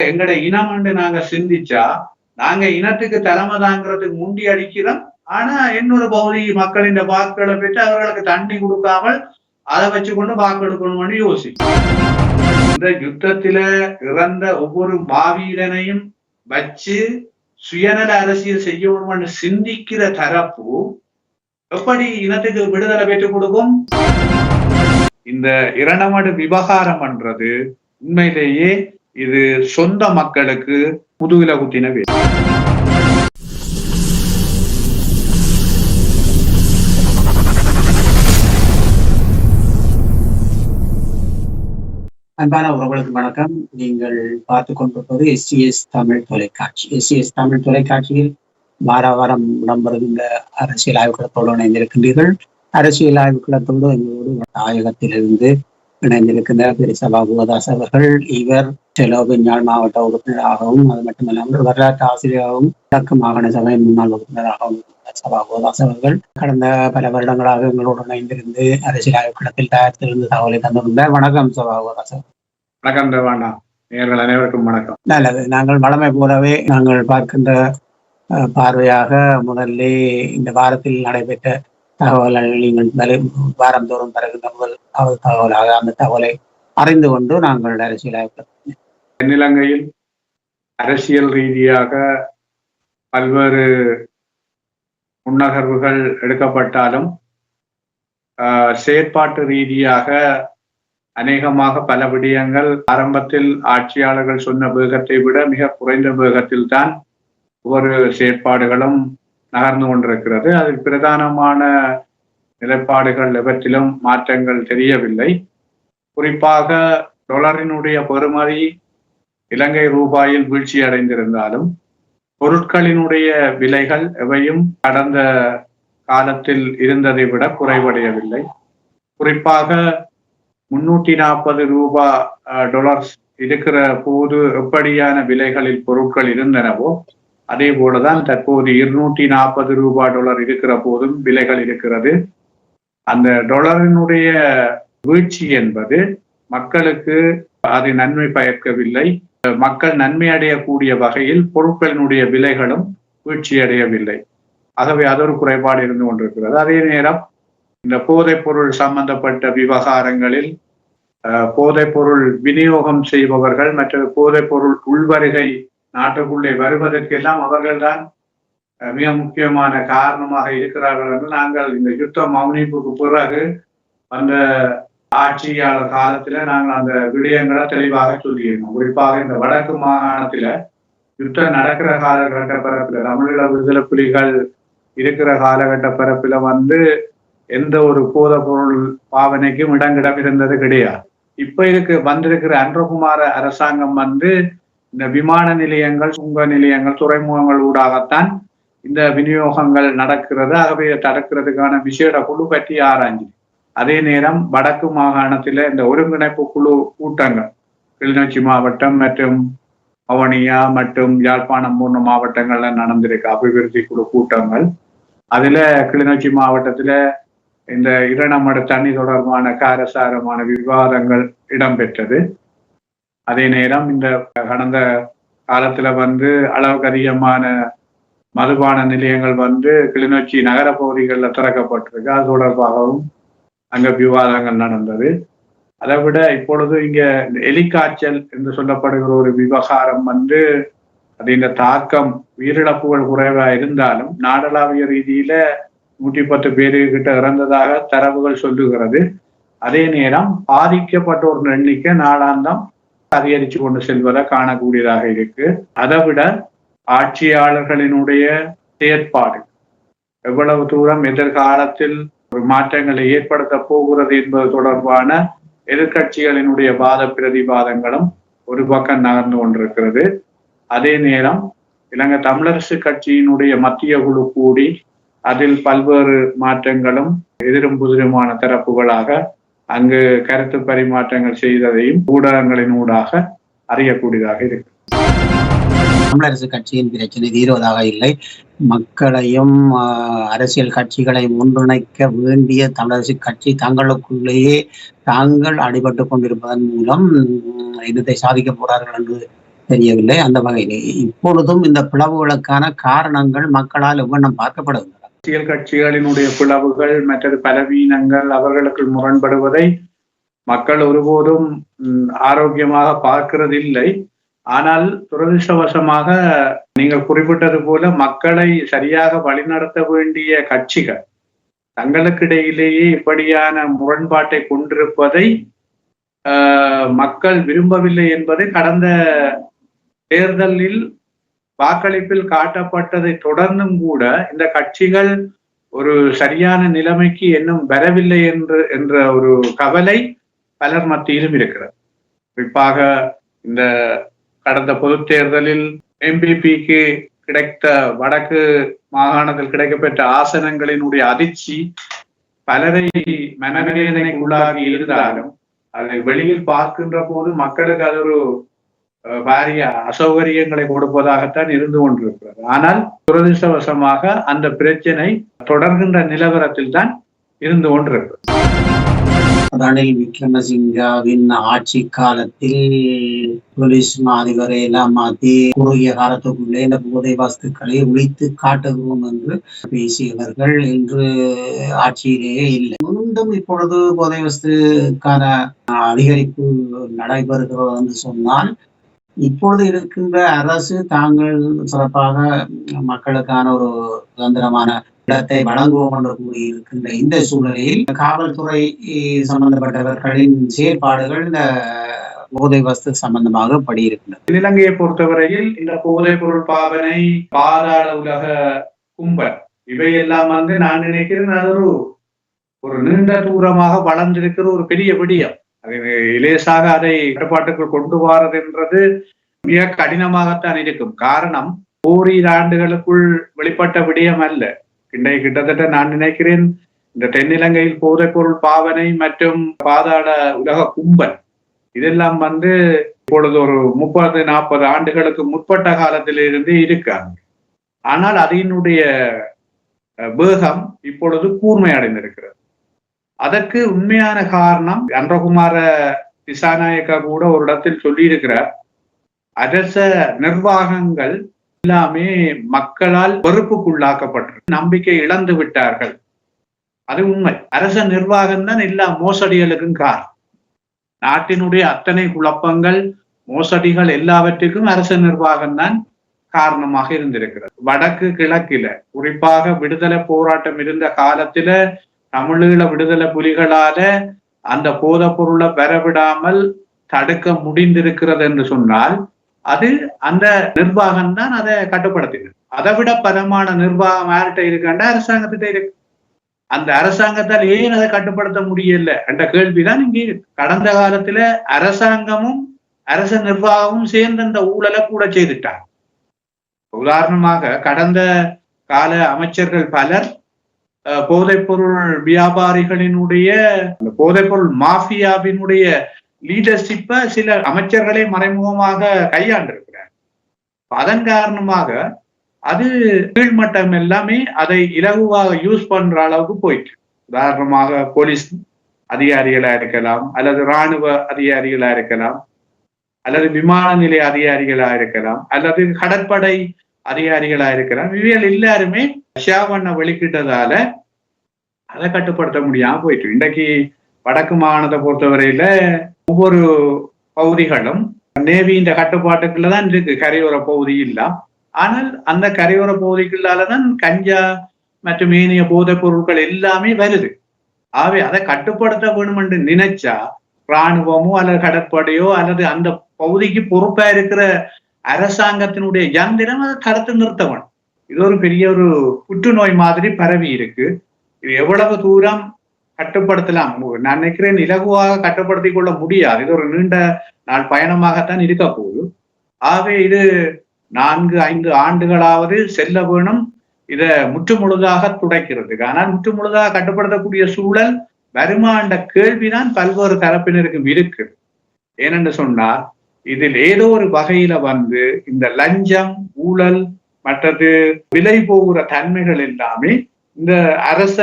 எங்கட இனம் நாங்க சிந்திச்சா நாங்க இனத்துக்கு தலைமை தாங்கிறதுக்கு முண்டி அடிக்கிறோம். ஆனா இன்னொரு பகுதி மக்களின் வாக்குகளை பெற்று அவர்களுக்கு தண்ணி கொடுக்காமல் அதை வச்சு கொண்டு வாக்கெடுக்கணும்னு யோசி இந்த யுத்தத்தில இறந்த ஒவ்வொரு மாவீரனையும் வச்சு சுயநல அரசியல் செய்யணும்னு சிந்திக்கிற தரப்பு எப்படி இனத்துக்கு விடுதலை பெற்றுக் கொடுக்கும்? இந்த இரண்டமடு விவகாரம் பண்றது உண்மையிலேயே இது சொந்த மக்களுக்கு முதுகில குத்தின வேலை அன்பான உறவுகளுக்கு வணக்கம். நீங்கள் பார்த்து கொண்டிருப்பது எஸ்டிஎஸ் தமிழ் தொலைக்காட்சி. எஸ்டிஎஸ் தமிழ் தொலைக்காட்சியில் வார வாரம் இடம்பெறுகின்ற அரசியல் ஆய்வுகளத்தோடு இணைந்திருக்கின்றீர்கள். அரசியல் ஆய்வுகளத்தோடு எங்களோடு தாயகத்திலிருந்து இணைந்திருக்கின்ற திரு சபா குவதாஸ் அவர்கள் இவர் செலோவின் யாழ் மாவட்ட உறுப்பினராகவும் அது மட்டுமல்லாமல் வரலாற்று ஆசிரியராகவும் கிழக்கு மாகாண சபையின் முன்னாள் உறுப்பினராகவும் சபா குவதாஸ் அவர்கள் கடந்த பல வருடங்களாக எங்களோடு இணைந்திருந்து அரசியல் ஆய்வுகளத்தில் தயாரித்திருந்து தகவலை தந்திருந்தார் வணக்கம் சபா குவதாஸ் வணக்கம் தேவானா நேர்கள் அனைவருக்கும் வணக்கம். நல்லது. நாங்கள் வளமை போலவே நாங்கள் பார்க்கின்ற பார்வையாக முதல்ல இந்த வாரத்தில் நடைபெற்ற தகவல்கள் நீங்கள் தலை- வாரந்தோறும் தருகின்ற முதல் தகவலாக அந்த தகவலை அறிந்து கொண்டு நாங்கள் அரசியலாக தென்னிலங்கையில் அரசியல் ரீதியாக பல்வேறு முன்னகர்வுகள் எடுக்கப்பட்டாலும் ஆஹ், செயற்பாட்டு ரீதியாக அநேகமாக பல விடயங்கள் ஆரம்பத்தில் ஆட்சியாளர்கள் சொன்ன வேகத்தை விட மிக குறைந்த வேகத்தில் தான் ஒவ்வொரு செயற்பாடுகளும் நகர்ந்து கொண்டிருக்கிறது. அதில் பிரதானமான நிலைப்பாடுகள் எவற்றிலும் மாற்றங்கள் தெரியவில்லை. குறிப்பாக டொலரினுடைய பெறுமதி இலங்கை ரூபாயில் வீழ்ச்சி அடைந்திருந்தாலும் பொருட்களினுடைய விலைகள் எவையும் கடந்த காலத்தில் இருந்ததை விட குறைவடையவில்லை. குறிப்பாக முன்னூற்றி நாற்பது ரூபா அஹ், இருக்கிற போது எப்படியான விலைகளில் பொருட்கள் இருந்தனவோ அதே போலதான் தற்போது இருநூற்றி நாற்பது ரூபாய் டாலர் இருக்கிற போதும் விலைகள் இருக்கிறது. அந்த டாலரினுடைய வீழ்ச்சி என்பது மக்களுக்கு அது நன்மை பயக்கவில்லை. மக்கள் நன்மை அடையக்கூடிய வகையில் பொருட்களினுடைய விலைகளும் வீழ்ச்சி அடையவில்லை. ஆகவே அது ஒரு குறைபாடு இருந்து கொண்டிருக்கிறது. அதே நேரம் இந்த போதைப் பொருள் சம்பந்தப்பட்ட விவகாரங்களில் அஹ், போதைப் பொருள் விநியோகம் செய்பவர்கள் மற்ற போதைப் பொருள் உள்வருகை நாட்டுக்குள்ளே வருவதற்கெல்லாம் அவர்கள்தான் மிக முக்கியமான காரணமாக இருக்கிறார்கள் என்று நாங்கள் இந்த யுத்த மௌனிப்புக்கு பிறகு அந்த ஆட்சியாளர் காலத்துல நாங்கள் அந்த விடயங்களை தெளிவாக சொல்லியிருந்தோம். குறிப்பாக இந்த வடக்கு மாகாணத்துல யுத்தம் நடக்கிற காலகட்ட பரப்பில் தமிழீழ விடுதலை புலிகள் இருக்கிற காலகட்ட பரப்பில வந்து எந்த ஒரு போத பொருள் பாவனைக்கும் இடங்கிடம் இருந்தது கிடையாது. இப்ப இருக்கு வந்திருக்கிற அன்றகுமார அரசாங்கம் வந்து இந்த விமான நிலையங்கள் சுங்க நிலையங்கள் துறைமுகங்கள் ஊடாகத்தான் இந்த விநியோகங்கள் நடக்கிறது. ஆகவே தடுக்கிறதுக்கான விசேட குழு பற்றி ஆராய்ஞ்சு. அதே நேரம் வடக்கு மாகாணத்தில் இந்த ஒருங்கிணைப்பு குழு கூட்டங்கள் கிளிநொச்சி மாவட்டம் மற்றும் அவனியா மற்றும் யாழ்ப்பாணம் போன்ற மாவட்டங்கள்ல நடந்திருக்கு. அபிவிருத்தி குழு கூட்டங்கள். அதுல கிளிநொச்சி மாவட்டத்துல இந்த இரணமட தண்ணி தொடர்பான காரசாரமான விவாதங்கள் இடம்பெற்றது. அதே நேரம் இந்த கடந்த காலத்துல வந்து அளவுக்கு அதிகமான மதுபான நிலையங்கள் வந்து கிளிநொச்சி நகர பகுதிகளில் திறக்கப்பட்டிருக்கு. அது தொடர்பாகவும் அங்க விவாதங்கள் நடந்தது. அதை விட இப்பொழுது இங்க எலிக்காய்ச்சல் என்று சொல்லப்படுகிற ஒரு விவகாரம் வந்து அது இந்த தாக்கம் உயிரிழப்புகள் குறைவா இருந்தாலும் நாடளாவிய ரீதியில நூற்றி பத்து பேரு கிட்ட இறந்ததாக தரவுகள் சொல்லுகிறது. அதே நேரம் பாதிக்கப்பட்டோர் எண்ணிக்கை நாளாந்தம் அதிகரித்து கொண்டு செல்வதை காணக்கூடியதாக இருக்கு. அதை விட ஆட்சியாளர்களினுடைய செயற்பாடு எவ்வளவு தூரம் எதிர்காலத்தில் ஒரு மாற்றங்களை ஏற்படுத்த போகிறது என்பது தொடர்பான எதிர்கட்சிகளினுடைய வாத பிரதிவாதங்களும் ஒரு பக்கம் நகர்ந்து கொண்டிருக்கிறது. அதே நேரம் இலங்கை தமிழரசு கட்சியினுடைய மத்திய குழு கூடி அதில் பல்வேறு மாற்றங்களும் எதிரும் புதிருமான தரப்புகளாக அங்கு கருத்து பரிமாற்றங்கள் செய்ததையும் ஊடகங்களின் ஊடாக அறியக்கூடியதாக இருக்கு. தமிழரசு கட்சியின் பிரச்சனை தீர்வதாக இல்லை. மக்களையும் அரசியல் கட்சிகளையும் ஒன்றிணைக்க வேண்டிய தமிழரசு கட்சி தங்களுக்குள்ளேயே தாங்கள் அடிபட்டு கொண்டிருப்பதன் மூலம் உம், சாதிக்க போறார்கள் என்று தெரியவில்லை. அந்த வகையில் இப்பொழுதும் இந்த பிளவுகளுக்கான காரணங்கள் மக்களால் எவ்வளவு பார்க்கப்படுகின்றன. அரசியல் கட்சிகளினுடைய பிளவுகள் மற்றது பலவீனங்கள் அவர்களுக்கு முரண்படுவதை மக்கள் ஒருபோதும் ஆரோக்கியமாக பார்க்கிறதில்லை. ஆனால் துரதிருஷ்டவசமாக நீங்கள் குறிப்பிட்டது போல மக்களை சரியாக வழிநடத்த வேண்டிய கட்சிகள் தங்களுக்கிடையிலேயே இப்படியான முரண்பாட்டை கொண்டிருப்பதை ஆஹ், மக்கள் விரும்பவில்லை என்பதை கடந்த தேர்தலில் வாக்களிப்பில் காட்டப்பட்டதை தொடர்ந்தும் கூட இந்த கட்சிகள் ஒரு சரியான நிலைமைக்கு இன்னும் வரவில்லை என்று என்ற ஒரு கவலை பலர் மத்தியிலும் இருக்கிறது. குறிப்பாக இந்த கடந்த பொது தேர்தலில் எம்பிபிக்கு கிடைத்த வடக்கு மாகாணத்தில் கிடைக்கப்பெற்ற ஆசனங்களினுடைய அதிர்ச்சி பலரை மனவேதனைக்கு உள்ளாகி இருந்தாலும் அதை வெளியில் பார்க்கின்ற போது மக்களுக்கு அது ஒரு பாரிய அசௌகரியங்களை கொடுப்பதாகத்தான் இருந்து கொண்டிருக்கிறது. ஆனால் துரதிருஷ்டவசமாக அந்த பிரச்சனை தொடர்கின்ற நிலவரத்தில் தான் இருந்து கொண்டிருக்கிறது. ரணில் விக்ரமசிங்காவின் ஆட்சி காலத்தில் போலீஸ் அதிபரை எல்லாம் மாத்தி குறுகிய காலத்துக்குள்ளே இந்த போதை வஸ்துக்களை ஒழித்து காட்டுகிறோம் என்று பேசியவர்கள் இன்று ஆட்சியிலேயே இல்லை. மீண்டும் இப்பொழுது போதை வஸ்துக்கான அதிகரிப்பு நடைபெறுகிறது என்று சொன்னால் இப்பொழுது இருக்கின்ற அரசு தாங்கள் சிறப்பாக மக்களுக்கான ஒரு சுதந்திரமான இடத்தை வழங்குவோம் என்று கூறியிருக்கின்ற இந்த சூழ்நிலையில் காவல்துறை சம்பந்தப்பட்டவர்களின் செயற்பாடுகள் இந்த போதை வஸ்து சம்பந்தமாக படியிருக்கின்றன. இலங்கையை பொறுத்தவரையில் இந்த போதைப் பொருள் பாவனை பாதாள உலக கும்பல் இவையெல்லாம் வந்து நான் நினைக்கிறேன் அது ஒரு ஒரு நீண்ட தூரமாக வளர்ந்திருக்கிற ஒரு பெரிய விடியம். இலேசாக அதை கட்டுப்பாட்டுக்குள் கொண்டு வாரதுன்றது மிக கடினமாகத்தான் இருக்கும். காரணம் ஓரிரு ஆண்டுகளுக்குள் வெளிப்பட்ட விடயம் அல்ல. இன்றைய கிட்டத்தட்ட நான் நினைக்கிறேன் இந்த தென்னிலங்கையில் போதைப் பொருள் பாவனை மற்றும் பாதாள உலக கும்பல் இதெல்லாம் வந்து இப்பொழுது ஒரு முப்பது நாற்பது ஆண்டுகளுக்கு முற்பட்ட காலத்திலிருந்து இருக்காங்க. ஆனால் அதனுடைய வேகம் இப்பொழுது கூர்மை அடைந்திருக்கிறது அதற்கு உண்மையான காரணம் அன்றகுமார திசாநாயக்கா கூட ஒரு இடத்தில் சொல்லியிருக்கிறார். அரச நிர்வாகங்கள் எல்லாமே மக்களால் வெறுப்புக்குள்ளாக்கப்பட்டு நம்பிக்கை இழந்து விட்டார்கள். அது உண்மை. அரச நிர்வாகம் தான் எல்லா மோசடிகளுக்கும் காரணம். நாட்டினுடைய அத்தனை குழப்பங்கள் மோசடிகள் எல்லாவற்றுக்கும் அரச நிர்வாகம் தான் காரணமாக இருந்திருக்கிறது. வடக்கு கிழக்கில குறிப்பாக விடுதலை போராட்டம் இருந்த காலத்துல தமிழீழ விடுதலை புலிகளால அந்த போத பொருளை பெறவிடாமல் தடுக்க முடிந்திருக்கிறது என்று சொன்னால் அது அந்த நிர்வாகம் தான் அதை கட்டுப்படுத்தினது அதை விட பலமான நிர்வாகம் யார்கிட்ட இருக்காண்டா அரசாங்கத்திட்ட இருக்கு. அந்த அரசாங்கத்தால் ஏன் அதை கட்டுப்படுத்த முடியல என்ற கேள்விதான் இங்கே கடந்த காலத்துல அரசாங்கமும் அரச நிர்வாகமும் சேர்ந்து அந்த ஊழலை கூட செய்துட்டாங்க. உதாரணமாக கடந்த கால அமைச்சர்கள் பலர் போதைப்பொருள் வியாபாரிகளினுடைய அந்த போதைப்பொருள் மாஃபியாவினுடைய லீடர்ஷிப்பை சில அமைச்சர்களே மறைமுகமாக கையாண்டிருக்கிறார். அதன் காரணமாக அது கீழ்மட்டம் எல்லாமே அதை இலகுவாக யூஸ் பண்ற அளவுக்கு போயிட்டு உதாரணமாக போலீஸ் அதிகாரிகளா இருக்கலாம் அல்லது ராணுவ அதிகாரிகளா இருக்கலாம் அல்லது விமான நிலைய அதிகாரிகளா இருக்கலாம் அல்லது கடற்படை அதிகாரிகளா இருக்கலாம் இவைகள் எல்லாருமே ஷாவண்ண வெளிக்கிட்டதால அதை கட்டுப்படுத்த முடியாம போயிட்டு இன்றைக்கு வடக்கு மாகாணத்தை பொறுத்தவரையில ஒவ்வொரு பகுதிகளும் நேவியின் கட்டுப்பாட்டுக்குள்ள தான் இருக்கு. கரையோர பகுதி இல்ல. ஆனால் அந்த கரையோர பகுதிக்குள்ளாலதான் கஞ்சா மற்றும் ஏனைய போதைப் பொருட்கள் எல்லாமே வருது. ஆகவே அதை கட்டுப்படுத்த வேணும் என்று நினைச்சா இராணுவமோ அல்லது கடற்படையோ அல்லது அந்த பகுதிக்கு பொறுப்பா இருக்கிற அரசாங்கத்தினுடைய யந்திரம் அதை தடுத்து நிறுத்த வேணும். இது ஒரு பெரிய ஒரு புற்றுநோய் மாதிரி பரவி இருக்கு. இது எவ்வளவு தூரம் கட்டுப்படுத்தலாம்? நான் நினைக்கிறேன் இலகுவாக கட்டுப்படுத்திக் கொள்ள முடியாது. இது ஒரு நீண்ட நாள் பயணமாகத்தான் இருக்க போகுது. ஆகவே இது நான்கு ஐந்து ஆண்டுகளாவது செல்ல வேணும். இதை முற்று முழுதாக துடைக்கிறதுக்கு. ஆனால் முற்று முழுதாக கட்டுப்படுத்தக்கூடிய சூழல் வருமா கேள்விதான் பல்வேறு தரப்பினருக்கும் இருக்கு. ஏனென்று சொன்னால் இதில் ஏதோ ஒரு வகையில வந்து இந்த லஞ்சம் ஊழல் மற்றது விலை போகிற தன்மைகள் எல்லாமே இந்த அரச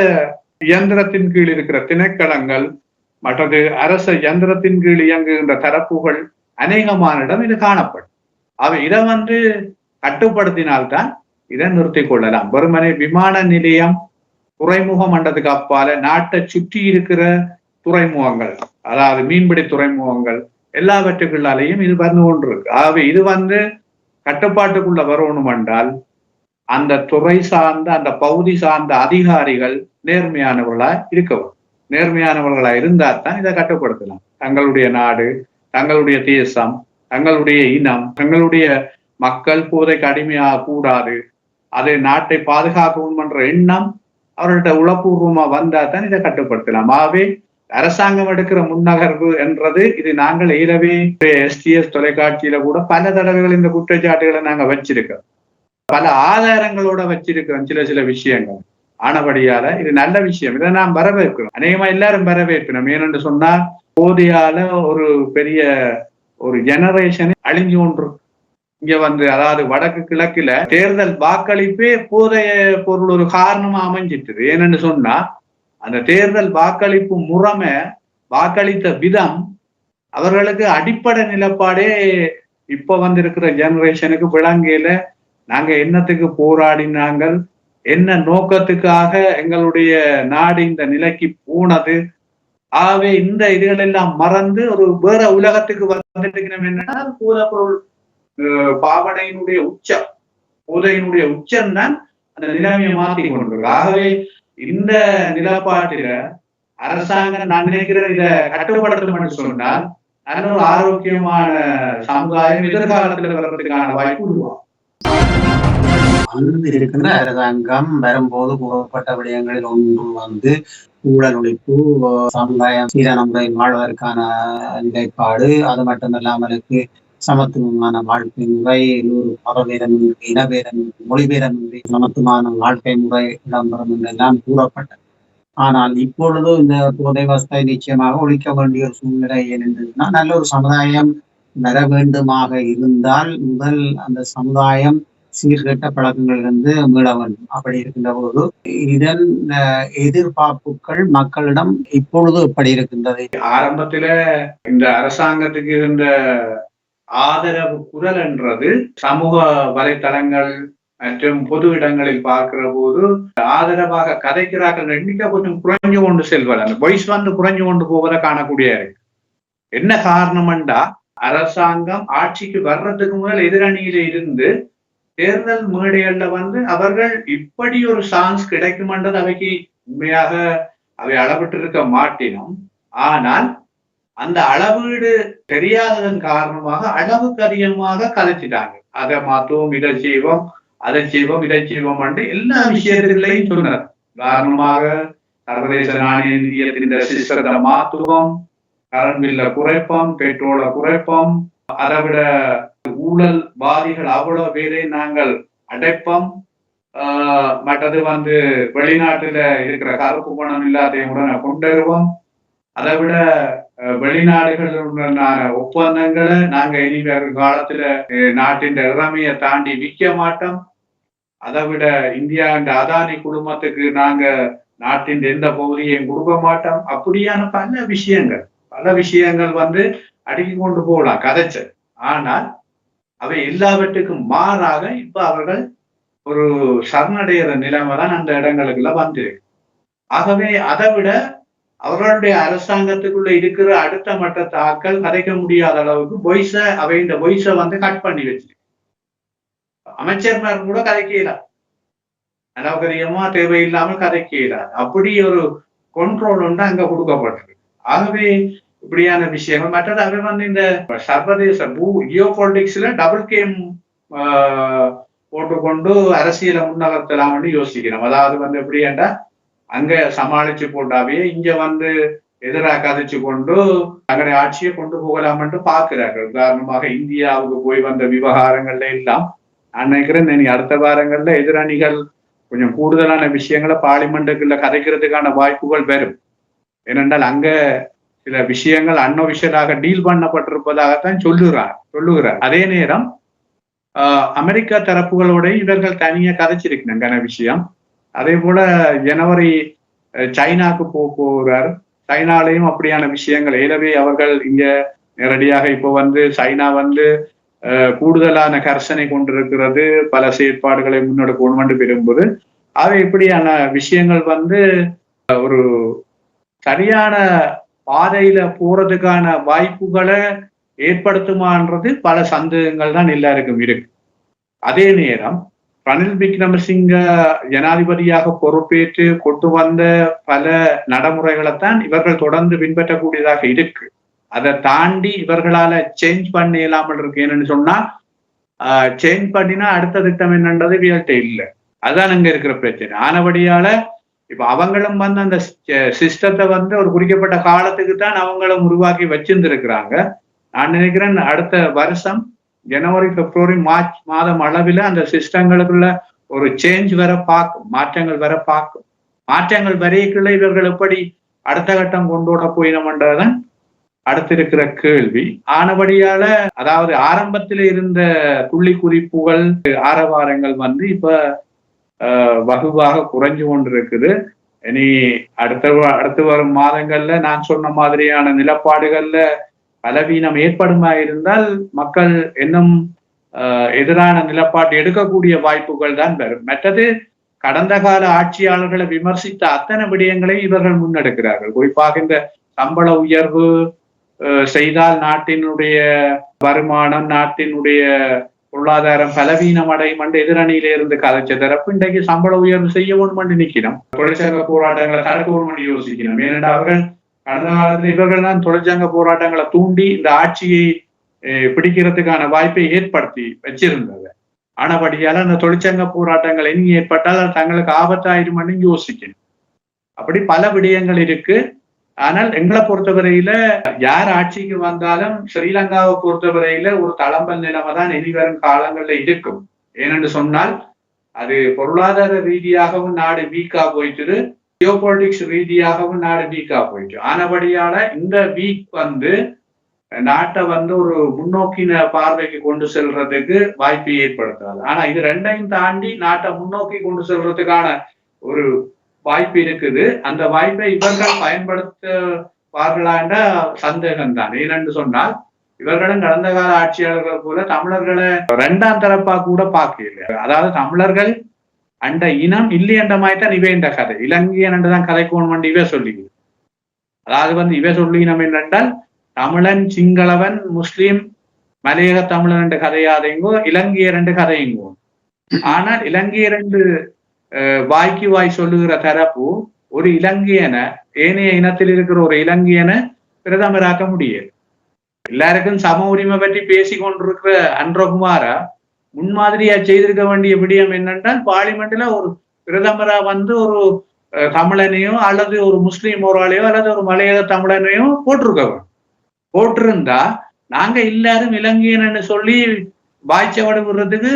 இயந்திரத்தின் கீழ் இருக்கிற திணைக்களங்கள் மற்றது அரச இயந்திரத்தின் கீழ் இயங்குகின்ற தரப்புகள் அநேகமான இடம் இது காணப்படும். அவை இதை வந்து கட்டுப்படுத்தினால்தான் இதை நிறுத்திக் கொள்ளலாம். வெறுமனே விமான நிலையம் துறைமுகம் என்றதுக்கு அப்பால நாட்டை சுற்றி இருக்கிற துறைமுகங்கள் அதாவது மீன்பிடி துறைமுகங்கள் எல்லாவற்றுக்குள்ளாலேயும் இது வந்து கொண்டிருக்கு. ஆகவே இது வந்து கட்டுப்பாட்டுக்குள்ள வரணும் என்றால் அந்த துறை சார்ந்த அந்த பகுதி சார்ந்த அதிகாரிகள் நேர்மையானவர்களா இருக்கவும். நேர்மையானவர்களா இருந்தா தான் இதை கட்டுப்படுத்தலாம். தங்களுடைய நாடு தங்களுடைய தேசம் தங்களுடைய இனம் தங்களுடைய மக்கள் போதைக்கு அடிமையாக கூடாது. அதை நாட்டை பாதுகாக்கவும் என்ற எண்ணம் அவர்கள்ட்ட உளப்பூர்வமா வந்தா தான் இதை கட்டுப்படுத்தலாம். ஆகவே அரசாங்கம் எடுக்கிற முன்னகர்வு என்றது இது நாங்கள் ஏலவே எஸ்டிஎஸ் தொலைக்காட்சியில கூட பல தடவைகள் இந்த குற்றச்சாட்டுகளை நாங்க வச்சிருக்கோம் பல ஆதாரங்களோட வச்சிருக்கிறோம் சில சில விஷயங்கள். ஆனபடியால இது நல்ல விஷயம். இதை நாம் வரவேற்கிறோம். அநேகமா எல்லாரும் வரவேற்கணும் ஏனென்று சொன்னா போதையால ஒரு பெரிய ஒரு ஜெனரேஷன் அழிஞ்சு கொண்டு இங்க வந்து அதாவது வடக்கு கிழக்குல தேர்தல் வாக்களிப்பே போதைய பொருள் ஒரு காரணமா அமைஞ்சிட்டு ஏனென்று சொன்னா அந்த தேர்தல் வாக்களிப்பு முறமை வாக்களித்த விதம் அவர்களுக்கு அடிப்படை நிலப்பாடே இப்ப வந்திருக்கிற ஜெனரேஷனுக்கு விளங்கையில நாங்க என்னத்துக்கு போராடினாங்கள்? என்ன நோக்கத்துக்காக எங்களுடைய நாடு இந்த நிலைக்கு போனது? ஆகவே இந்த இதுகள் எல்லாம் மறந்து ஒரு வேற உலகத்துக்கு வந்திருக்கிறோம் என்னன்னா பூதப்பொருள் பாவனையினுடைய உச்சம் போதையினுடைய உச்சம் தான் அந்த நிலைமையை மாற்றி கொண்டிருக்கு. ஆகவே இந்த நிலப்பாட்டில அரசாங்கம் நான் நினைக்கிறேன் இதை என்று சொன்னால் நல்ல ஒரு ஆரோக்கியமான சமுதாயம் எதிர்காலத்தில் வர்றதுக்கான வாய்ப்பு உருவாகும். இருக்கின்ற அரசாங்கம் வரும்போது கூறப்பட்ட விடயங்களில் ஒன்று வந்து ஊழல் ஒழிப்பு சமுதாயம் சீரான முறையில் வாழ்வதற்கான நிலைப்பாடு அது மட்டுமல்லாமலுக்கு சமத்துவமான வாழ்க்கை முறை நூறு மதபேதமின்றி இனபேதமின்றி மொழிபேதமின்றி சமத்துவமான வாழ்க்கை முறை விளம்பரம் என்றெல்லாம் கூறப்பட்டது. ஆனால் இப்பொழுதும் இந்த புதைவஸ்தை நிச்சயமாக ஒழிக்க வேண்டிய ஒரு சூழ்நிலை ஏனென்றதுன்னா நல்ல ஒரு சமுதாயம் வர வேண்டுமாக இருந்தால் முதல் அந்த சமுதாயம் சீர்கெட்ட பழக்கங்களிலிருந்து மீள வேண்டும். அப்படி இருக்கின்ற போது இதன் எதிர்பார்ப்புகள் மக்களிடம் இப்பொழுது எப்படி இருக்கின்றது? ஆரம்பத்தில இந்த அரசாங்கத்துக்கு இருந்த ஆதரவு குரல் என்றது சமூக வலைத்தளங்கள் மற்றும் பொது இடங்களில் பார்க்கிற போது ஆதரவாக கதைக்கிறார்கள் எண்ணிக்கை கொஞ்சம் குறைஞ்சு கொண்டு செல்வது அந்த வயசு வந்து குறைஞ்சு கொண்டு போவதை காணக்கூடிய என்ன காரணம்டா அரசாங்கம் ஆட்சிக்கு வர்றதுக்கு முதல் எதிரணியில இருந்து தேர்தல் மேடைகள்ல வந்து அவர்கள் இப்படி ஒரு சான்ஸ் கிடைக்குமென்றது அவைக்கு உண்மையாக அவை அளவிட்டு இருக்க மாட்டினோம். ஆனால் அந்த அளவீடு தெரியாததன் காரணமாக அளவுக்கு அதிகமாக கதைச்சிட்டாங்க அதை மாத்துவோம் இதை செய்வோம் அதை செய்வோம் இதை செய்வோம் என்று எல்லா விஷயத்திலையும் சொன்னார். உதாரணமாக சர்வதேச நாணய நிதியத்தின் சிஸ்டத்தை மாத்துவோம் கரண்ட் பில்ல குறைப்போம் பெட்ரோலை குறைப்போம் அதை விட ஊழல் பாதிகள் அவ்வளவு பேரை நாங்கள் அடைப்போம். மற்றது வந்து வெளிநாட்டுல இருக்கிற கருப்பு பணம் இல்லாத உடனே கொண்டு வருவோம் அதை விட வெளிநாடுகளுடனான ஒப்பந்தங்களை நாங்க இனி காலத்துல நாட்டின் இறமையை தாண்டி விற்க மாட்டோம். அதை விட இந்தியா இந்த அதானி குடும்பத்துக்கு நாங்க நாட்டின் எந்த பகுதியையும் கொடுக்க மாட்டோம். அப்படியான பல விஷயங்கள் பல விஷயங்கள் வந்து அடுக்கி கொண்டு போகலாம் கதைச்சு. ஆனால் அவை எல்லாவற்றுக்கும் மாறாக இப்ப அவர்கள் ஒரு சரணடைகிற நிலைமை தான் அந்த இடங்களுக்குள்ள வந்திருக்கு. ஆகவே அதை விட அவர்களுடைய அரசாங்கத்துக்குள்ள இருக்கிற அடுத்த மட்ட தாக்கல் கதைக்க முடியாத அளவுக்கு பொய்ஸ அவை இந்த பொய்ஸ வந்து கட் பண்ணி வச்சிருக்கு. அமைச்சர்மார் கூட கதைக்கிறார் அளவுக்கு தேவையில்லாமல் கதைக்கிறார் அப்படி ஒரு கொண்ட்ரோல் ஒன்று அங்க கொடுக்கப்பட்டிருக்கு. ஆகவே இப்படியான விஷயங்கள் மற்றது அவர் வந்து இந்த சர்வதேச பூ ஜியோ பாலிடிக்ஸ்ல டபுள் கேம் போட்டுக்கொண்டு அரசியலை முன்னகர்த்தலாம்னு யோசிக்கிறோம். அதாவது வந்து எப்படியாண்டா அங்க சமாளிச்சு போட்டாவே இங்க வந்து எதிராக கதைச்சு கொண்டு தங்களுடைய ஆட்சியை கொண்டு போகலாம் என்று பார்க்கிறார்கள். உதாரணமாக இந்தியாவுக்கு போய் வந்த விவகாரங்கள்ல எல்லாம் நினைக்கிறேன் நீ அடுத்த வாரங்கள்ல எதிரணிகள் கொஞ்சம் கூடுதலான விஷயங்களை பார்லிமெண்ட்டுக்குள்ள கதைக்கிறதுக்கான வாய்ப்புகள் வரும். ஏனென்றால் அங்க சில விஷயங்கள் அன்ஒபிஷியலாக டீல் பண்ணப்பட்டிருப்பதாகத்தான் சொல்லுகிறார் சொல்லுகிறார். அதே நேரம் அமெரிக்கா தரப்புகளோட இவர்கள் தனியா கதைச்சிருக்கிறாங்க விஷயம். அதே போல ஜனவரி சைனாக்கு போக போகிறார். சைனாலையும் அப்படியான விஷயங்கள். எனவே அவர்கள் இங்க நேரடியாக இப்போ வந்து சைனா வந்து கூடுதலான கர்சனை கொண்டிருக்கிறது. பல செயற்பாடுகளை முன்னெடுக்கணும் கொண்டு விரும்புது அது இப்படியான விஷயங்கள் வந்து ஒரு சரியான பாதையில போறதுக்கான வாய்ப்புகளை ஏற்படுத்துமான்றது பல சந்தேகங்கள் தான் எல்லாருக்கும் இருக்கு. அதே நேரம் ரணில் விக்ரமசிங்க ஜனாதிபதியாக பொறுப்பேற்று கொண்டு வந்த பல நடைமுறைகளைத்தான் இவர்கள் தொடர்ந்து பின்பற்றக்கூடியதாக இருக்கு. அதை தாண்டி இவர்களால சேஞ்ச் பண்ண இயலாமல் இருக்கு என்னன்னு சொன்னா சேஞ்ச் பண்ணினா அடுத்த திட்டம் என்னன்றது வியல்ட்ட இல்லை. அதுதான் அங்க இருக்கிற பிரச்சனை. ஆனபடியால இப்ப அவங்களும் வந்து அந்த சிஸ்டத்தை வந்து ஒரு குறிக்கப்பட்ட காலத்துக்கு தான் அவங்களும் உருவாக்கி வச்சிருந்திருக்கிறாங்க. நான் நினைக்கிறேன் அடுத்த வருஷம் ஜனவரி பிப்ரவரி மார்ச் மாதம் அளவில் அந்த சிஸ்டங்களுக்குள்ள ஒரு சேஞ்ச் வர பார்க்கும் மாற்றங்கள் வர பார்க்கும். மாற்றங்கள் வரைக்குள்ள இவர்கள் எப்படி அடுத்த கட்டம் கொண்டு போயினோம்ன்றதுதான் அடுத்திருக்கிற கேள்வி. ஆனபடியால அதாவது ஆரம்பத்தில் இருந்த புள்ளி குறிப்புகள் ஆரவாரங்கள் வந்து இப்ப வகுவாக குறைஞ்சு கொண்டிருக்குது. இனி அடுத்த வ- அடுத்து வரும் மாதங்கள்ல நான் சொன்ன மாதிரியான நிலப்பாடுகள்ல பலவீனம் ஏற்படுமா இருந்தால் மக்கள் இன்னும் அஹ், எதிரான நிலப்பாட்டு எடுக்கக்கூடிய வாய்ப்புகள் தான் வரும். மற்றது கடந்த கால ஆட்சியாளர்களை விமர்சித்த அத்தனை விடயங்களை இவர்கள் முன்னெடுக்கிறார்கள். குறிப்பாக இந்த சம்பள உயர்வு அஹ், செய்தால் நாட்டினுடைய வருமானம் நாட்டினுடைய பொருளாதாரம் பலவீனம் அடையும் என்று எதிரணியில இருந்து கதைச்ச தரப்பு இன்றைக்கு சம்பள உயர்வு செய்ய வேணும் நிற்கிறோம் தொழிற்சங்க போராட்டங்களை தடுக்க வேணும் யோசிக்கணும் ஏனென்றால் அவர்கள் கடந்த காலத்துல இவர்கள் தான் தொழிற்சங்க போராட்டங்களை தூண்டி இந்த ஆட்சியை அஹ், பிடிக்கிறதுக்கான வாய்ப்பை ஏற்படுத்தி வச்சிருந்தது. ஆனபடியால அந்த தொழிற்சங்க போராட்டங்கள் இனி ஏற்பட்டால் அது தங்களுக்கு ஆபத்தாயிருமென்னு யோசிக்கணும். அப்படி பல விடயங்கள் இருக்கு. ஆனால் எங்களை பொறுத்தவரையில யார் ஆட்சிக்கு வந்தாலும் ஸ்ரீலங்காவை பொறுத்தவரையில ஒரு தளம்பல் நிலைமை தான் இனி வரும் காலங்கள்ல இருக்கும். ஏனென்று சொன்னால் அது பொருளாதார ரீதியாகவும் நாடு வீக்கா போயிட்டு ஜியோபாலிட்டிக்ஸ் ரீதியாகவும் நாடு வீக்கா போயிட்டு. ஆனபடியால இந்த வீக் வந்து நாட்டை வந்து ஒரு முன்னோக்கின பார்வைக்கு கொண்டு செல்றதுக்கு வாய்ப்பை ஏற்படுத்தாது. ஆனா இது ரெண்டையும் தாண்டி நாட்டை முன்னோக்கி கொண்டு செல்றதுக்கான ஒரு வாய்ப்பு இருக்குது. அந்த வாய்ப்பை இவர்கள் பயன்படுத்துவார்களான்ற சந்தேகம் தான் ஏனென்று சொன்னால் இவர்களும் கடந்த கால ஆட்சியாளர்கள் போல தமிழர்களை ரெண்டாம் தரப்பா கூட பார்க்கல அதாவது தமிழர்கள் அந்த இனம் இல்லை என்ற மாதிரி தான் இவை இந்த கதை. இலங்கையன் என்றுதான் தான் கதைக்கோணும் இவ சொல்லி அதாவது வந்து இவ சொல்லினம் என்னென்றால் தமிழன் சிங்களவன் முஸ்லீம் மலையக தமிழன் என்ற கதையாதைங்கோ இலங்கையர் என்று கதையுங்கோ ஆனால் இலங்கையர் என்று வாய்க்கு வாய் சொல்லுகிற தரப்பு ஒரு இலங்கையனை ஏனைய இனத்தில் இருக்கிற ஒரு இலங்கையனை பிரதமராக்க முடியாது எல்லாருக்கும் சம உரிமை பற்றி பேசி கொண்டிருக்கிற அன்றகுமாரா முன்மாதிரியா செய்திருக்க வேண்டிய விடயம் என்னென்றால் பார்லிமெண்ட்ல ஒரு பிரதமரா வந்து ஒரு தமிழனையோ அல்லது ஒரு முஸ்லீம் ஒரு அல்லது ஒரு மலையக தமிழனையோ போட்டிருக்க போட்டிருந்தா நாங்க எல்லாரும் இலங்கையன்னு சொல்லி வாய்ச்சவடு விடுறதுக்கு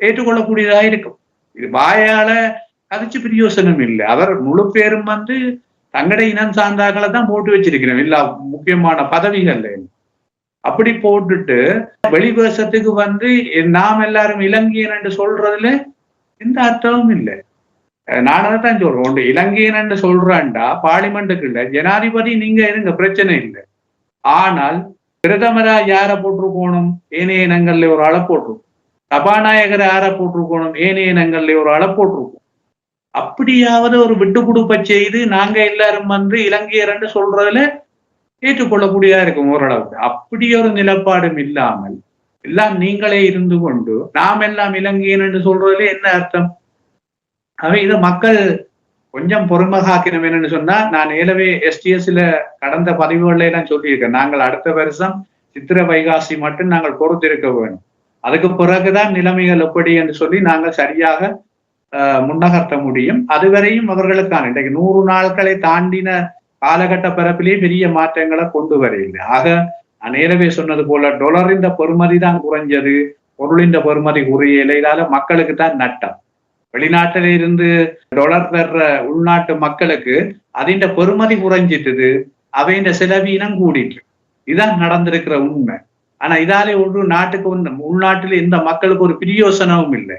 ஏற்றுக்கொள்ளக்கூடியதா இருக்கும். இது வாயால கதைச்சு பிரயோசனம் இல்லை. அவர் முழு பேரும் வந்து தங்கட இனம் சார்ந்தாக்களை தான் போட்டு வச்சிருக்கிறோம். எல்லா முக்கியமான பதவிகள்ல அப்படி போட்டுட்டு வெளிவேசத்துக்கு வந்து நாம் எல்லாரும் இலங்கையன் என்று சொல்றதுல எந்த அர்த்தமும் இல்லை. அஹ் நான் தான் சொல்றேன். ஒன்று இலங்கையன் என்று சொல்றான்டா பார்லிமெண்ட்டுக்கு இல்ல. ஜனாதிபதி நீங்க இருங்க பிரச்சனை இல்லை. ஆனால் பிரதமரா யார போட்டிருக்கணும்? ஏனைய இனங்கள்ல ஒரு அள போட்டிருக்கும் சபாநாயகர் யார போட்டிருக்கணும்? ஏனைய இனங்கள்ல ஒரு அள போட்டிருக்கும் அப்படியாவது ஒரு விட்டு கொடுப்ப செய்து நாங்க எல்லாரும் வந்து இலங்கையர் என்று சொல்றதுல ஏற்றுக்கொள்ளக்கூடியதா இருக்கும் ஓரளவுக்கு. அப்படி ஒரு நிலப்பாடும் இல்லாமல் எல்லாம் நீங்களே இருந்து கொண்டு நாம் எல்லாம் இலங்கையன் என்று சொல்றதுல என்ன அர்த்தம்? அவை இது மக்கள் கொஞ்சம் பொறுமை காக்கணும் என்னன்னு சொன்னா நான் ஏலவே எஸ்டிஎஸ்ல கடந்த பதிவுகள்ல எல்லாம் சொல்லியிருக்கேன். நாங்கள் அடுத்த வருஷம் சித்திர வைகாசி மட்டும் நாங்கள் பொறுத்திருக்க வேணும் அதுக்கு பிறகுதான் நிலைமைகள் எப்படி என்று சொல்லி நாங்கள் சரியாக முன்னகர்த்த முடியும். அதுவரையும் அவர்களுக்கான இன்றைக்கு நூறு நாட்களை தாண்டின காலகட்ட பரப்பிலேயே பெரிய மாற்றங்களை கொண்டு வரையில்லை ஆக நான் சொன்னது போல டொலரின் பெறுமதி தான் குறைஞ்சது பொருளின் பெறுமதி குறையல இதால மக்களுக்கு தான் நட்டம். வெளிநாட்டில இருந்து டொலர் பெற உள்நாட்டு மக்களுக்கு அதிண்ட பெறுமதி குறைஞ்சிட்டுது அவைண்ட செலவீனம் கூடிட்டு இதான் நடந்திருக்கிற உண்மை. ஆனா இதாலே ஒரு நாட்டுக்கு உள்நாட்டில் இந்த மக்களுக்கு ஒரு பிரியோசனமும் இல்லை.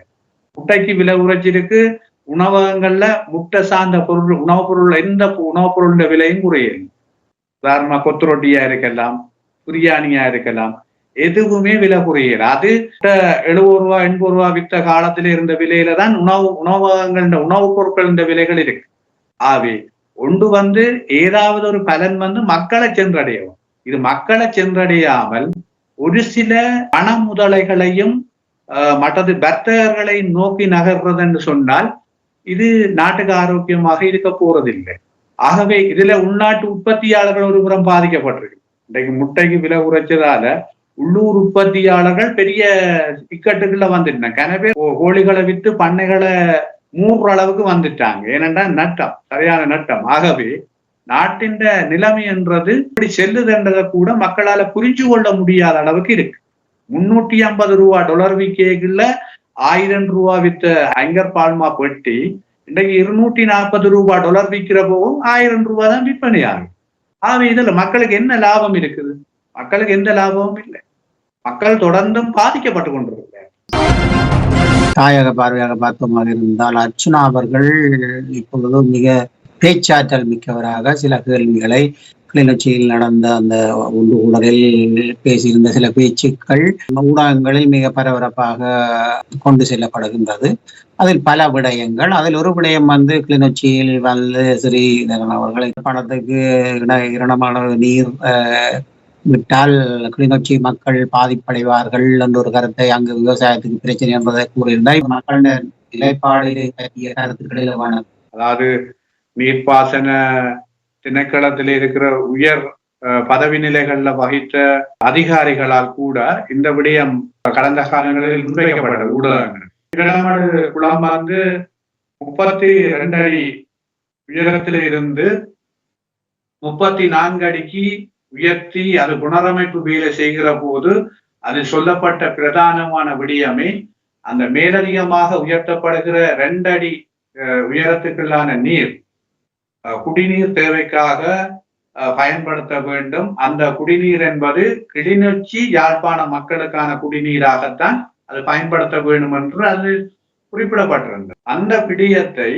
முட்டைக்கு விலை உறைஞ்சிருக்கு உணவகங்கள்ல முட்டை சார்ந்த பொருள் உணவுப் பொருள் எந்த உணவுப் பொருளின் விலையும் குறையும் உதாரணமா கொத்து ரொட்டியா இருக்கலாம் பிரியாணியா இருக்கலாம் எதுவுமே விலை குறையல. அது எழுபது ரூபா எண்பது ரூபா வித்த காலத்துல இருந்த விலையில தான் உணவு உணவகங்கள் உணவுப் பொருட்கள் விலைகள் இருக்கு. ஆவே ஒன்று வந்து ஏதாவது ஒரு பலன் வந்து மக்களை சென்றடையும் இது மக்களை சென்றடையாமல் ஒரு சில பண முதலைகளையும் மற்றது வர்த்தகர்களை நோக்கி நகர்றதுன்னு சொன்னால் இது நாட்டுக்கு ஆரோக்கியமாக இருக்க போறதில்லை. ஆகவே இதுல உள்நாட்டு உற்பத்தியாளர்கள் ஒரு புறம் பாதிக்கப்பட்டிருக்கு. இன்றைக்கு முட்டைக்கு விலை குறைச்சதால உள்ளூர் உற்பத்தியாளர்கள் பெரிய இக்கட்டுக்குள்ள வந்துட்டாங்க. எனவே கோழிகளை வித்து பண்ணைகளை மூன்று அளவுக்கு வந்துட்டாங்க. ஏனென்றா நட்டம் சரியான நட்டம். ஆகவே நாட்டின் நிலைமை என்றது இப்படி செல்லுதுன்றதை கூட மக்களால புரிஞ்சு கொள்ள முடியாத அளவுக்கு இருக்கு. முன்னூற்றி ஐம்பது ரூபா டொலர் விக்கேக்குள்ள ஆயிரம் ரூபா வித்த ஹேங்கர் பால்மா பெட்டி இன்றைக்கு இருநூற்றி நாற்பது ரூபாய் டொலர் விற்கிற போகும் ஆயிரம் ரூபாய் தான் விற்பனை ஆகும் ஆகவே இதுல மக்களுக்கு என்ன லாபம் இருக்குது? மக்களுக்கு எந்த லாபமும் இல்லை. மக்கள் தொடர்ந்தும் பாதிக்கப்பட்டு கொண்டிருக்கிறார் தாயக பார்வையாக பார்த்தோமாக இருந்தால் அர்ச்சனா அவர்கள் இப்பொழுது மிக பேச்சாற்றல் மிக்கவராக சில கேள்விகளை கிளிநொச்சியில் நடந்த அந்த ஒன்று பேசியிருந்த சில பேச்சுக்கள் ஊடகங்களில் மிக பரபரப்பாக கொண்டு செல்லப்படுகின்றது. அதில் பல விடயங்கள். அதில் ஒரு விடயம் வந்து கிளிநொச்சியில் வந்து ஸ்ரீதரன் அவர்களை பணத்துக்கு இரணமான நீர் விட்டால் கிளிநொச்சி மக்கள் பாதிப்படைவார்கள் என்ற ஒரு கருத்தை அங்கு விவசாயத்துக்கு பிரச்சனை என்பதை கூறியிருந்தார். மக்கள் நிலைப்பாடு பற்றிய கருத்துக்களில் அதாவது நீர்ப்பாசன திணைக்களத்தில் இருக்கிற உயர் பதவி நிலைகள்ல வகித்த அதிகாரிகளால் கூட இந்த விடயம் கடந்த காலங்களில் முன்வைக்கப்பட்டது. ஊடகங்கள். குளம் வந்து முப்பத்தி ரெண்டு அடி உயரத்தில் இருந்து முப்பத்தி நான்கு அடிக்கு உயர்த்தி அது புனரமைப்பு வேலை செய்கிற போது அது சொல்லப்பட்ட பிரதானமான விடயமே அந்த மேலதிகமாக உயர்த்தப்படுகிற ரெண்டு அடி உயரத்துக்குள்ளான நீர். குடிநீர் தேவைக்காக பயன்படுத்த வேண்டும். அந்த குடிநீர் என்பது கிளிநொச்சி யாழ்ப்பாண மக்களுக்கான குடிநீராகத்தான் அது பயன்படுத்த வேண்டும் என்று அது குறிப்பிடப்பட்டிருந்தது. அந்த பிடியத்தை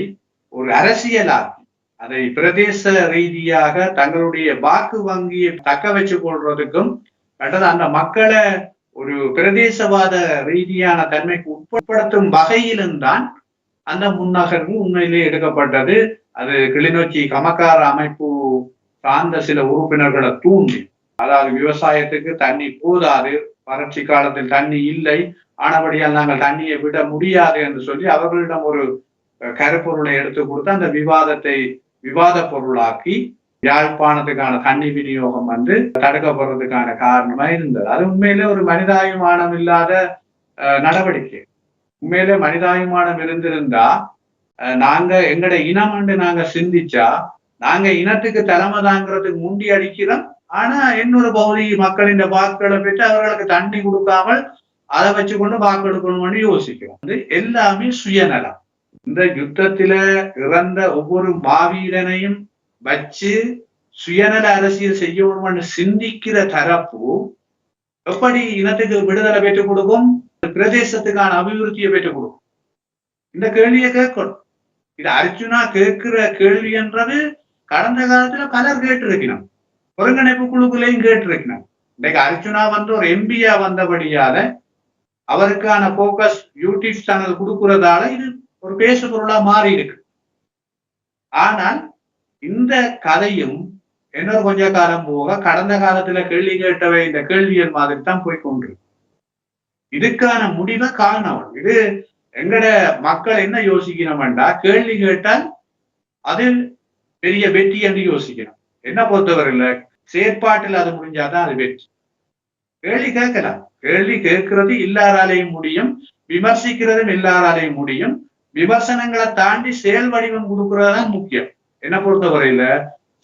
ஒரு அரசியலாக்கி அதை பிரதேச ரீதியாக தங்களுடைய வாக்கு வங்கியை தக்க வச்சு கொள்றதுக்கும் அல்லது அந்த மக்களை ஒரு பிரதேசவாத ரீதியான தன்மைக்கு உட்படுத்தும் வகையிலும் தான் அந்த முன்னகர்வு உண்மையிலே எடுக்கப்பட்டது. அது கிளிநொச்சி கமக்கார அமைப்பு சார்ந்த சில உறுப்பினர்களை தூண்டி அதாவது விவசாயத்துக்கு தண்ணி போதாது வறட்சி காலத்தில் தண்ணி இல்லை ஆனபடியால் நாங்கள் தண்ணியை விட முடியாது என்று சொல்லி அவர்களிடம் ஒரு கருப்பொருளை எடுத்து கொடுத்து அந்த விவாதத்தை விவாத பொருளாக்கி யாழ்ப்பாணத்துக்கான தண்ணி விநியோகம் வந்து தடுக்கப்படுறதுக்கான காரணமா இருந்தது. அது உண்மையிலே ஒரு மனிதாபிமானம் இல்லாத நடவடிக்கை. உண்மையிலே மனிதாபிமானம் இருந்திருந்தா நாங்க எங்கட இனம் நாங்க சிந்திச்சா நாங்க இனத்துக்கு தலைமை தாங்கிறதுக்கு முண்டி அடிக்கிறோம். ஆனா இன்னொரு பகுதி மக்களின் வாக்குகளை பெற்று அவர்களுக்கு தண்ணி கொடுக்காமல் அதை வச்சு கொண்டு வாக்கு எடுக்கணும்னு யோசிக்கிறோம். அது எல்லாமே சுயநலம். இந்த யுத்தத்துல இறந்த ஒவ்வொரு மாவீரனையும் வச்சு சுயநல அரசியல் செய்யணும்னு சிந்திக்கிற தரப்பு எப்படி இனத்துக்கு விடுதலை பெற்றுக் கொடுக்கும்? பிரதேசத்துக்கான அபிவிருத்தியை பெற்றுக் கொடுக்கும். இந்த கேள்வியை கேட்கணும். இது அர்ஜுனா கேட்கிற கேள்வி என்றது கடந்த காலத்துல பலர் கேட்டிருக்கணும் ஒருங்கிணைப்பு குழுக்களையும் கேட்டிருக்கணும் இன்னைக்கு அர்ஜுனா வந்து ஒரு எம்பியா வந்தபடியால அவருக்கான போக்கஸ் யூடியூப் சேனல் கொடுக்கறதால இது ஒரு பேசு பொருளா மாறி இருக்கு ஆனால் இந்த கதையும் இன்னொரு கொஞ்ச காலம் போக கடந்த காலத்துல கேள்வி கேட்டவை இந்த கேள்வியல் மாதிரி தான் போய் கொண்டு இதுக்கான முடிவை காரணம் இது எங்கட மக்கள் என்ன யோசிக்கணும்டா கேள்வி கேட்டால் அது பெரிய வெற்றி என்று யோசிக்கணும் என்ன பொறுத்தவரையில செயற்பாட்டில் அது முடிஞ்சாதான் அது வெற்றி. கேள்வி கேட்கலாம். கேள்வி கேட்கறது எல்லாராலையும் முடியும். விமர்சிக்கிறதும் எல்லாராலையும் முடியும். விமர்சனங்களை தாண்டி செயல் வடிவம் கொடுக்கறதுதான் முக்கியம். என்ன பொறுத்தவரையில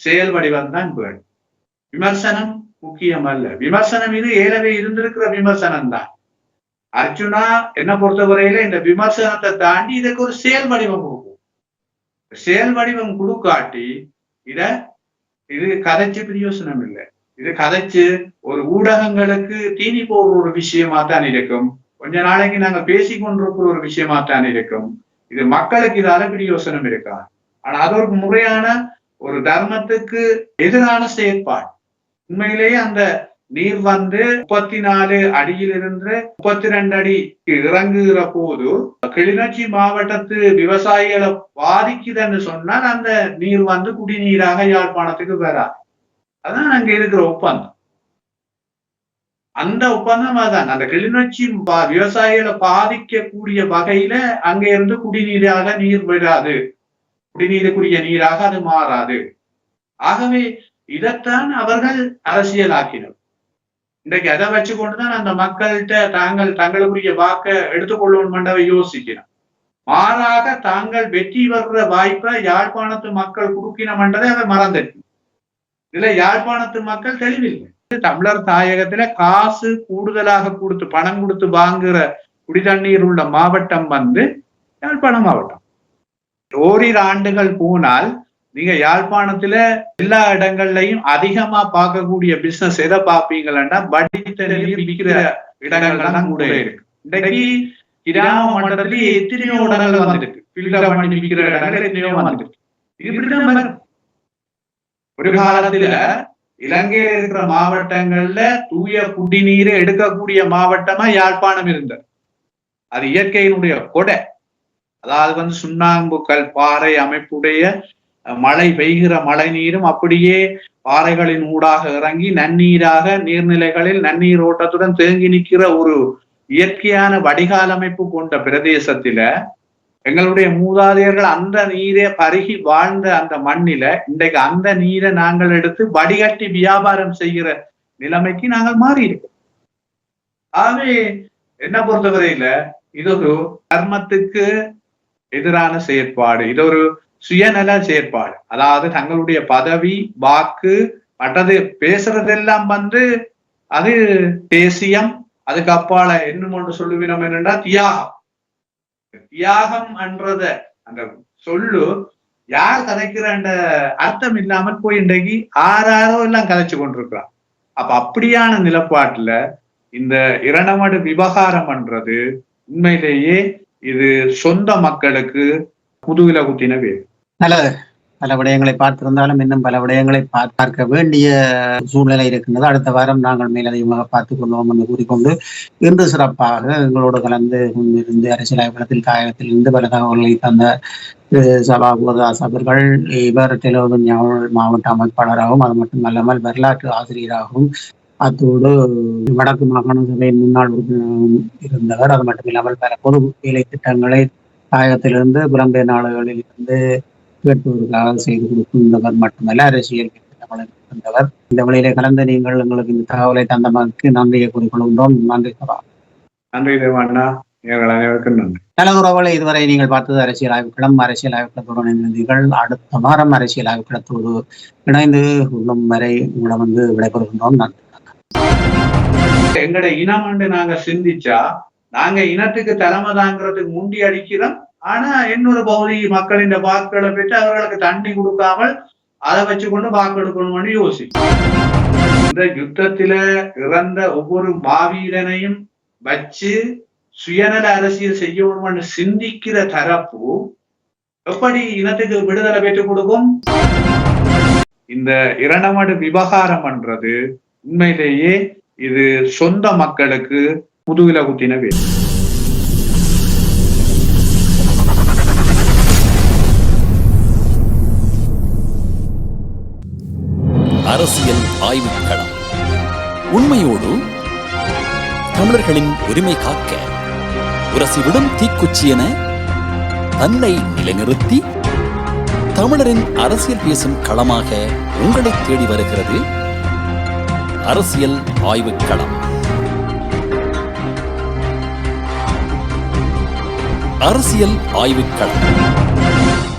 செயல் வடிவம் தான் வேணும். விமர்சனம் முக்கியம் அல்ல விமர்சனம் இது ஏலவே இருந்திருக்கிற விமர்சனம் தான் அர்ஜுனா என்ன பொறுத்தவரையில இந்த விமர்சனத்தை தாண்டி இதுக்கு ஒரு செயல் வடிவம் கொடுக்கும் செயல் வடிவம் கொடுக்காட்டி இத இது கதைச்சு பிரயோசனம் இல்லை. இது கதைச்சு ஒரு ஊடகங்களுக்கு தீனி போடுற ஒரு விஷயமா தான் இருக்கும். கொஞ்ச நாளைக்கு நாங்க பேசி கொண்டிருக்கிற ஒரு விஷயமா தான் இருக்கும். இது மக்களுக்கு இதால பிரயோசனம் இருக்கா? ஆனா அது ஒரு முறையான ஒரு தர்மத்துக்கு எதிரான செயற்பாடு. உண்மையிலேயே அந்த நீர் வந்து முப்பத்தி நாலு அடியிலிருந்து முப்பத்தி ரெண்டு அடி இறங்குகிற போது கிளிநொச்சி மாவட்டத்து விவசாயிகளை பாதிக்குதுன்னு சொன்னால் அந்த நீர் வந்து குடிநீராக யாழ்ப்பாணத்துக்கு வராது. அதான் அங்க இருக்கிற ஒப்பந்தம். அந்த ஒப்பந்தம் அதான். அந்த கிளிநொச்சி பா- விவசாயிகளை பாதிக்கக்கூடிய வகையில அங்க இருந்து குடிநீராக நீர் விடாது குடிநீருக்குரிய நீராக அது மாறாது. ஆகவே இதைத்தான் அவர்கள் அரசியலாக்கினர். இன்றைக்கு அதை வச்சு கொண்டுதான் அந்த மக்கள்கிட்ட தாங்கள் தங்களுக்குரிய வாக்க எடுத்துக்கொள்ளணும் மண்டவை யோசிக்கிறோம் மாறாக தாங்கள் வெற்றி வர்ற வாய்ப்பை யாழ்ப்பாணத்து மக்கள் குறுக்கினமன்றதை அதை மறந்துட்டு இதுல யாழ்ப்பாணத்து மக்கள் தெளிவில்லை. தமிழர் தாயகத்துல காசு கூடுதலாக கொடுத்து பணம் கொடுத்து வாங்குற குடிதண்ணீர் உள்ள மாவட்டம் வந்து யாழ்ப்பாணம் மாவட்டம். ஓரிரு ஆண்டுகள் போனால் நீங்க யாழ்ப்பாணத்துல எல்லா இடங்கள்லயும் அதிகமா பார்க்கக்கூடிய பிசினஸ் எதை பார்ப்பீங்கன்னா வடித்தண்ணீர் விற்கிற இடங்கள் தான் கூட இருக்கு. இன்னைக்கு கிராம மண்டலத்துல எத்தனையோ இடங்கள் வந்துருக்கு. ஃபில்டர் பண்ணி விற்கிற இடங்கள் எத்தனையோ வந்துருக்கு. இப்படிதான் ஒரு காலத்துல இலங்கையில இருக்கிற மாவட்டங்கள்ல தூய குடிநீரை எடுக்கக்கூடிய மாவட்டமா யாழ்ப்பாணம் இருந்தது. அது இயற்கையினுடைய கொடை. அதாவது வந்து சுண்ணாம்புக்கல் பாறை அமைப்புடைய மழை பெய்கிற மழை நீரும் அப்படியே பாறைகளின் ஊடாக இறங்கி நன்னீராக நீர்நிலைகளில் நன்னீர் ஓட்டத்துடன் தேங்கி நிற்கிற ஒரு இயற்கையான வடிகால் அமைப்பு கொண்ட பிரதேசத்தில எங்களுடைய மூதாதையர்கள் அந்த நீரை பருகி வாழ்ந்த அந்த மண்ணில இன்றைக்கு அந்த நீரை நாங்கள் எடுத்து வடிகட்டி வியாபாரம் செய்கிற நிலைமைக்கு நாங்கள் மாறி இருக்கோம் ஆகவே என்ன பொறுத்தவரையில இது ஒரு தர்மத்துக்கு எதிரான செயற்பாடு. இது ஒரு சுயநல செயற்பாடு அதாவது தங்களுடைய பதவி வாக்கு மற்றது பேசுறதெல்லாம் வந்து அது தேசியம் அதுக்கு அப்பால இன்னும் ஒன்று சொல்லுவினோம் என்னன்னா தியாகம். தியாகம் என்றத அந்த சொல்லு யார் கதைக்கிற அந்த அர்த்தம் இல்லாமல் போய் இன்றைக்கு ஆறாரோ எல்லாம் கதைச்சு கொண்டிருக்கிறான் அப்ப அப்படியான நிலப்பாட்டுல இந்த இரணமடு விவகாரம் என்றது உண்மையிலேயே இது சொந்த மக்களுக்கு முதுகில குத்தின வேறு. நல்ல பல விடயங்களை பார்த்திருந்தாலும் இன்னும் பல விடயங்களை பார்க்க வேண்டிய சூழ்நிலை இருக்கின்றது. அடுத்த வாரம் நாங்கள் மேலதிகமாக பார்த்துக் கொள்வோம் என்று கூறிக்கொண்டு இன்று சிறப்பாக எங்களோடு கலந்து கொண்டிருந்து அரசியல் ஆய்வகத்தில் தாயகத்தில் இருந்து பல தகவல்களை தந்த சபா குருதாஸ் அவர்கள் இவர் தெலுங்கு மாவட்ட அமைப்பாளராகவும் அது மட்டுமல்லாமல் வரலாற்று ஆசிரியராகவும் அத்தோடு வடக்கு மாகாண சபையின் முன்னாள் உறுப்பினராகவும் இருந்தவர். அது மட்டுமில்லாமல் பல பொது வேலை திட்டங்களை தாயகத்திலிருந்து புலம்பெயர் நாடுகளில் இருந்து கேட்பதற்காக செய்து கொடுக்கின்றவர் மட்டுமல்ல அரசியல் திட்டங்களை இருக்கின்றவர் இந்த வழியிலே கலந்து நீங்கள் எங்களுக்கு இந்த தகவலை தந்தமைக்கு நன்றியை கூறிக்கொள்கின்றோம். நன்றி சபா. நன்றி தேவாண்ணா எங்கள் அனைவருக்கும் நன்றி. நல்ல உறவுகளை இதுவரை நீங்கள் பார்த்தது அரசியல் ஆய்வுக்களம். அரசியல் ஆய்வுக்களத்தோடு இணைந்தீர்கள் அடுத்த வாரம் அரசியல் ஆய்வுக்களத்தோடு இணைந்து கொள்ளும் வரை உங்களிடம் வந்து விடைபெறுகின்றோம். நன்றி. எங்கட இனம் என்று நாங்க சிந்திச்சா நாங்க இனத்துக்கு தலைமை தாங்கிறதுக்கு முண்டி அடிக்கிறோம். ஆனா இன்னொரு பகுதி மக்களின் வாக்குகளை பெற்று அவர்களுக்கு தண்ணி கொடுக்காமல் அதை வச்சு கொண்டு வாக்கு எடுக்கணும்னு யோசிக்கும். இந்த யுத்தத்தில இறந்த ஒவ்வொரு மாவீரனையும் வச்சு சுயநல அரசியல் செய்யணும்னு சிந்திக்கிற தரப்பு எப்படி இனத்துக்கு விடுதலை பெற்றுக் கொடுக்கும்? இந்த இரணமடு விவகாரம் பண்றது உண்மையிலேயே இது சொந்த மக்களுக்கு முதுகில குத்தின வேலை. அரசியல் ஆய்வுக்களம் உண்மையோடு தமிழர்களின் உரிமை காக்க உரசிவிடும் தீக்குச்சி என தன்னை நிலைநிறுத்தி தமிழரின் அரசியல் பேசும் களமாக உங்களை தேடி வருகிறது அரசியல் ஆய்வுக் களம். அரசியல் ஆய்வுக் களம்.